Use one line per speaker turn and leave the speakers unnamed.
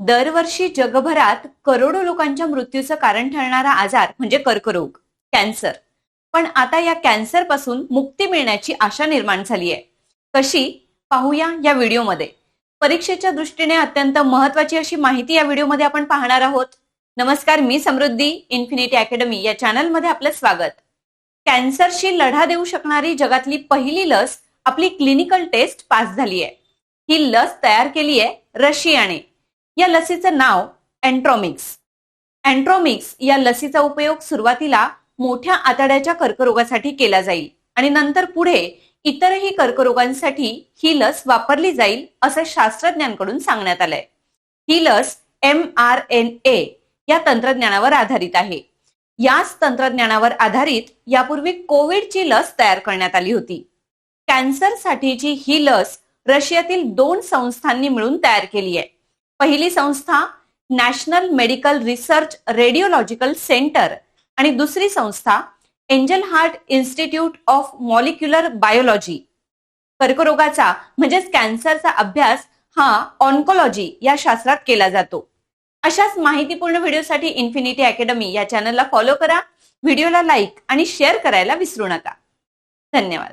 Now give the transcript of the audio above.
दरवर्षी जगभरात करोडो लोकांच्या मृत्यूचं कारण ठरणारा आजार म्हणजे कर्करोग कॅन्सर. पण आता या कॅन्सरपासून मुक्ती मिळण्याची आशा निर्माण झाली आहे कशी? पाहूया या व्हिडिओमध्ये. परीक्षेच्या दृष्टीने अत्यंत महत्वाची अशी माहिती या व्हिडिओमध्ये आपण पाहणार आहोत. नमस्कार मी समृद्धी इन्फिनिटी अकॅडमी या चॅनलमध्ये आपलं स्वागत. कॅन्सरशी लढा देऊ शकणारी जगातली पहिली लस आपली क्लिनिकल टेस्ट पास झाली आहे ही लस तयार केली आहे रशियाने. या लसीचं नाव अँट्रॉमिक्स अँट्रॉमिक्स या लसीचा उपयोग सुरुवातीला मोठ्या आतड्याच्या कर्करोगासाठी केला जाईल आणि नंतर पुढे इतरही कर्करोगांसाठी ही लस वापरली जाईल असं शास्त्रज्ञांकडून सांगण्यात आलंय. ही लस एम आर एन ए या तंत्रज्ञानावर आधारित आहे. याच तंत्रज्ञानावर आधारित यापूर्वी कोविडची लस तयार करण्यात आली होती. कॅन्सरसाठीची ही लस रशियातील दोन संस्थांनी मिळून तयार केली आहे. पहिली संस्था national medical research radiological centre आणि दुसरी संस्था angel heart institute of molecular biology. कर्करोगाचा म्हणजेच कॅन्सरचा अभ्यास हा ऑन्कोलॉजी या शास्त्रात केला जातो. अशाच माहितीपूर्ण व्हिडिओसाठी इन्फिनिटी अकॅडमी या चॅनलला फॉलो करा व्हिडिओला लाईक आणि शेअर करायला विसरू नका. धन्यवाद.